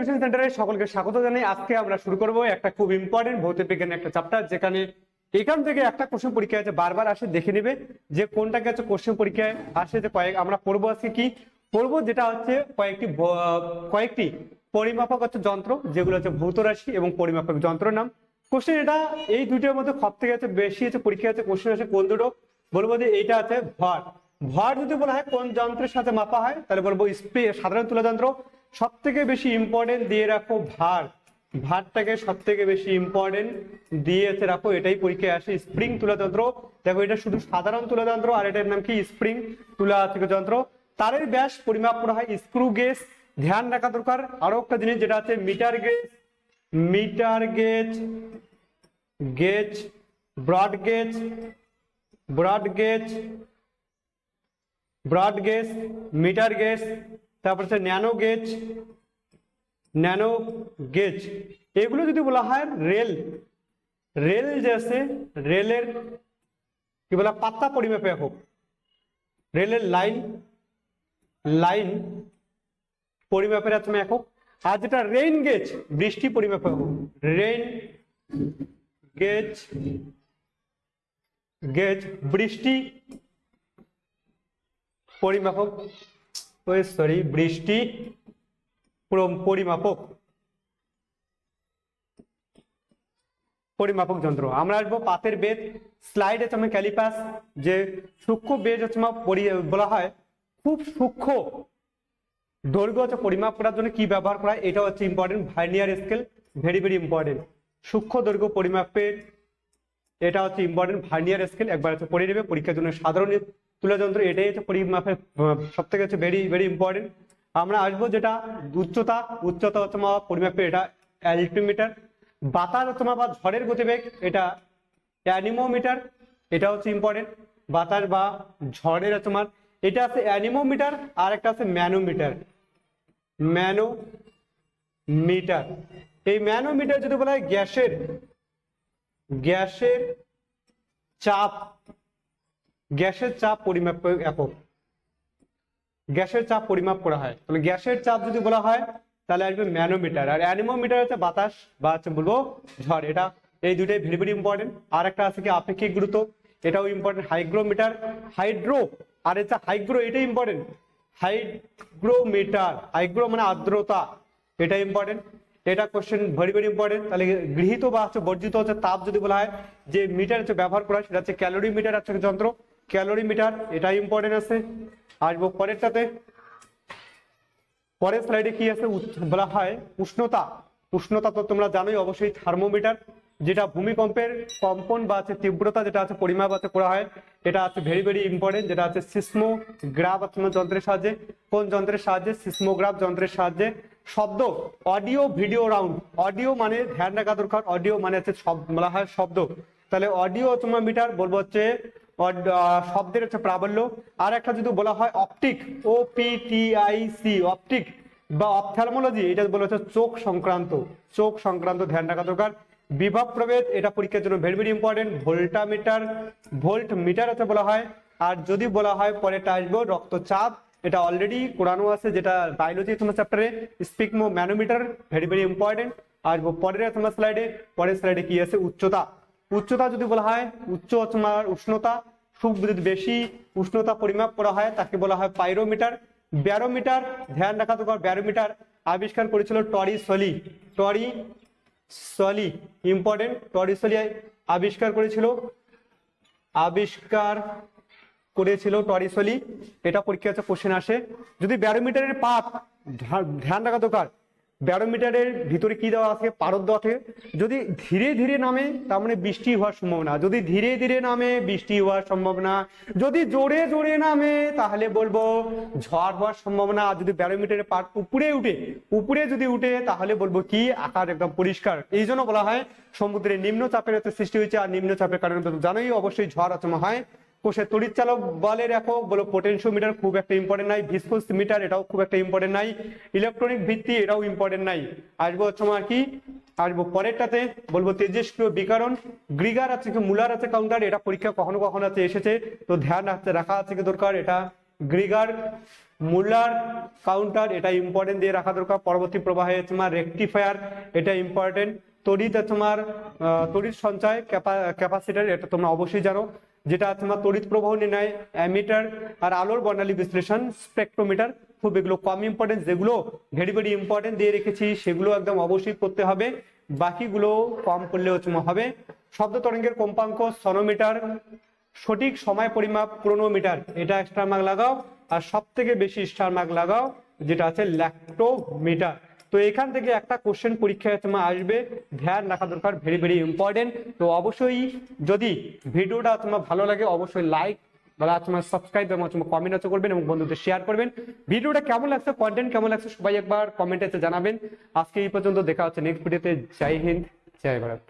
Education সেন্টারে সকলকে স্বাগত জানাই। আজকে আমরা শুরু করব একটা খুব ইম্পর্টেন্ট ভৌতিক বিজ্ঞানের একটা চ্যাপ্টার যেখানে এখান থেকে একটা কোশ্চেন পরীক্ষা আছে, বারবার আসে, দেখে নেবে যে কোনটা কাছে কোশ্চেন পরীক্ষায় আসে, যে কয়েক আমরা পড়ব আজকে কি? পড়ব যেটা হচ্ছে কয়েকটি কয়েকটি পরিমাপক হচ্ছে যন্ত্র, যেগুলো হচ্ছে ভৌত রাশি এবং পরিমাপক যন্ত্রের নাম। কোশ্চেন এটা, এই দুটোর মধ্যে সব থেকে হচ্ছে বেশি হচ্ছে পরীক্ষা আছে কোশ্চেন আছে কোন দুটো? বলব যে এইটা আছে ভর। ভর যদি বলা হয় কোন যন্ত্রের সাথে মাপা হয়, তাহলে বলব সাধারণ তুলা যন্ত্র। সব থেকে বেশি ইম্পর্টেন্ট দিয়ে রাখো ভার। ভারটাকে সব থেকে বেশি ইম্পর্টেন্ট দিয়েছে, রাখো, এটাই পরীক্ষায় আসে। স্প্রিং তুলা যন্ত্র দেখো, এটা শুধু সাধারণ তুলা যন্ত্র আর এটার নাম কি? স্প্রিং তুলা যন্ত্র তারের ব্যাস, পরিমাপ করা হয় স্ক্রু গেজ ধ্যান রাখা দরকার। আরও একটা জিনিস যেটা আছে metre gauge metre gauge gauge broad gauge broad gauge broad gauge metre gauge তারপর হচ্ছে ন্যানো গেজ ন্যানো গেজ। এগুলো যদি বলা হয় রেল রেল যে আছে, রেলের কি বলা পাত্তা পরিমাপে একক রেলের লাইন লাইন পরিমাপের তুমি একক আর যেটা রেইন গেজ, বৃষ্টি পরিমাপে একক রেইন গেজ গেজ, বৃষ্টি পরিমাপক সরি বৃষ্টি পরিমাপক। পরিমাপক যন্ত্র। আমরা আসব পাতের বেদ স্লাইড হচ্ছে ক্যালিপাস, যে সূক্ষ্ম বেজ হচ্ছে বলা হয়, খুব সূক্ষ্ম দৈর্ঘ্য হচ্ছে পরিমাপ করার জন্য কি ব্যবহার করা এটা হচ্ছে important vernier scale very very important সূক্ষ্ম দৈর্ঘ্য পরিমাপের, এটা হচ্ছে ইম্পর্টেন্ট ভার্নিয়ার স্কেল একবার হচ্ছে পড়ে নেবে, পরীক্ষার জন্য সাধারণ তুলা যন্ত্র এটাই হচ্ছে পরিমাপের সব থেকে হচ্ছে ভেরি ভেরি ইম্পর্টেন্ট আমরা আসব যেটা উচ্চতা উচ্চতা হচ্ছে আমার পরিমাপের, এটা অ্যালটিমিটার বাতাস হচ্ছে বা ঝড়ের গতিবেগ, এটা অ্যানিমোমিটার, এটা হচ্ছে ইম্পর্টেন্ট বাতাস বা ঝড়ের আমার এটা আছে অ্যানিমোমিটার আর একটা আছে ম্যানোমিটার। ম্যানো মিটার এই ম্যানোমিটার যদি বলা হয় গ্যাসের গ্যাসের চাপ গ্যাসের চাপ পরিমাপ একক। গ্যাসের চাপ পরিমাপ করা হয়। তাহলে গ্যাসের চাপ যদি বলা হয়, তাহলে আসবে ম্যানোমিটার। আর অ্যানিমোমিটার হচ্ছে বাতাস বা হচ্ছে বলব ঝড়। এটা এই দুইটাই ভেরি ভেরি ইম্পর্টেন্ট আর একটা আছে কি আপেক্ষিক গুরুত্ব। এটাও ইম্পর্টেন্ট হাইগ্রোমিটার, হাইড্রো আর এটা হাইগ্রো, এটাই ইম্পর্টেন্ট হাইগ্রোমিটার, হাইগ্রো মানে আর্দ্রতা এটা ইম্পর্টেন্ট এটা কোশ্চেন ভেরি ভেরি ইম্পর্টেন্ট তাহলে গৃহীত বা হচ্ছে বর্জিত হচ্ছে তাপ যদি বলা হয়, যে মিটার হচ্ছে ব্যবহার করা হয়, সেটা হচ্ছে ক্যালোরি মিটার আছে যন্ত্র। ক্যালোরি মিটার এটা ইম্পর্টেন্ট আছে। আসব পরেরটাতে। পরের স্লাইডে কি আছে? বলা হয় উষ্ণতা। উষ্ণতা তো তোমরা জানোই, অবশ্যই থার্মোমিটার, যেটা ভূমিকম্পের কম্পন বা আছে তীব্রতা, যেটা আছে পরিমাপ আছে করা হয়, এটা আছে ভেরি ভেরি ইম্পর্টেন্ট যেটা আছে সিসমোগ্রাফ যন্ত্রের সাহায্যে। কোন যন্ত্রের সাহায্যে? সিসমোগ্রাফ যন্ত্রের সাহায্যে। শব্দ অডিও ভিডিও রাউন্ড অডিও মানে ধ্যান রাখা দরকার অডিও মানে হচ্ছে বলা হয় শব্দ। তাহলে অডিও তোমার মিটার, বলব হচ্ছে শব্দের হচ্ছে প্রাবল্য। আর একটা যদি বলা হয় optic O P T I C optic বা অপথ্যালমোলজি, এটা বলা হচ্ছে চোখ সংক্রান্ত। চোখ সংক্রান্ত ধ্যান রাখা দরকার। বিভব প্রভেদ, এটা পরীক্ষার জন্য very very important voltameter voltmeter হচ্ছে বলা হয়। আর যদি বলা হয় পরেটা আসব রক্তচাপ, এটা অলরেডি কোরআনো আছে, যেটা বায়োলজি তোমার চ্যাপ্টারে sphygmomanometer very very important আর পরের তোমার স্লাইডে পরের স্লাইডে কি আছে? উচ্চতা। উচ্চতা যদি বলা হয়, উচ্চ তোমার উষ্ণতা। খুব যদি বেশি উষ্ণতা পরিমাপ করা হয়, তাকে বলা হয় পাইরোমিটার। ব্যারোমিটার, ধ্যান রাখা দরকার ব্যারোমিটার আবিষ্কার করেছিল টরি সলি টরি সলি ইম্পর্টেন্ট টরি সলি আবিষ্কার করেছিল। আবিষ্কার করেছিল টরিসলি। এটা পরীক্ষা কোশ্চেন আসে। যদি ব্যারোমিটারের পাত ধ্যা- ধ্যান রাখা দরকার ব্যারোমিটারের ভিতরে কি দেওয়া আছে? পারদ থাকে। যদি ধীরে ধীরে নামে, তার মানে বৃষ্টি হওয়ার সম্ভাবনা। যদি ধীরে ধীরে নামে, বৃষ্টি হওয়ার সম্ভাবনা। যদি জোরে জোরে নামে, তাহলে বলব ঝড় হওয়ার সম্ভাবনা। আর যদি ব্যারোমিটারের পাট উপরে উঠে, উপরে যদি উঠে, তাহলে বলব কি? আকার একদম পরিষ্কার। এই জন্য বলা হয়, সমুদ্রে নিম্নচাপের সৃষ্টি হয়েছে আর নিম্নচাপের কারণে জানোই, অবশ্যই ঝড় আচমা হয়। কোষের তড়িৎ চালক বলের একক বলো পোটেনশিওমিটার খুব একটা ইম্পর্টেন্ট নাই ভিসকোস মিটার এটাও খুব একটা ইম্পর্টেন্ট নাই ইলেকট্রনিক ভিত্তি এটাও ইম্পর্টেন্ট নাই। আসব হচ্ছে আমার কি? আসব পরেরটাতে, বলব তেজস্ক্রিয় বিকারণ গ্রিগার আছে কি মুলার আছে কাউন্টার এটা পরীক্ষা কখনো কখনো আছে, এসেছে, তো ধ্যান রাখতে, রাখা আছে কি দরকার, এটা গ্রিগার মুলার কাউন্টার এটা ইম্পর্টেন্ট দিয়ে রাখা দরকার, পরবর্তী প্রবাহে তোমার রেকটিফায়ার এটা ইম্পর্টেন্ট তড়িৎ তোমার তড়িৎ সঞ্চয় ক্যাপাসিটার, এটা তোমরা অবশ্যই জানো, যেটা তোমার তড়িৎ প্রবাহ নির্ণয়, অ্যামিটার আর আলোর বর্ণালী বিশ্লেষণ, স্পেকট্রোমিটার, খুব এগুলো কম ইম্পর্টেন্ট যেগুলো ভেরি ভেরি ইম্পর্টেন্ট দিয়ে রেখেছি, সেগুলো একদম অবশ্যই করতে হবে, বাকিগুলো কম করলেও তোমার হবে। শব্দ তরঙ্গের কম্পাঙ্ক সনোমিটার সঠিক সময় পরিমাপ ক্রোনোমিটার এটা স্টার মার্ক লাগাও, আর সব থেকে বেশি স্টার মার্ক লাগাও, যেটা আছে ল্যাক্টোমিটার তো এখান থেকে একটা কোশ্চেন পরীক্ষায় তোমার আসবে। ধ্যান রাখা দরকার ভেরি ভেরি ইম্পর্টেন্ট তো অবশ্যই যদি ভিডিওটা তোমার ভালো লাগে, অবশ্যই লাইক বা তোমার সাবস্ক্রাইব এবং তোমার কমেন্ট করবেন এবং বন্ধুদের শেয়ার করবেন। ভিডিওটা কেমন লাগছে কন্টেন্ট কেমন লাগছে সবাই একবার কমেন্টে জানাবেন। আজকে এই পর্যন্ত দেখা হচ্ছে নেক্সট ভিডিওতে জয় হিন্দ, জয় ভারত।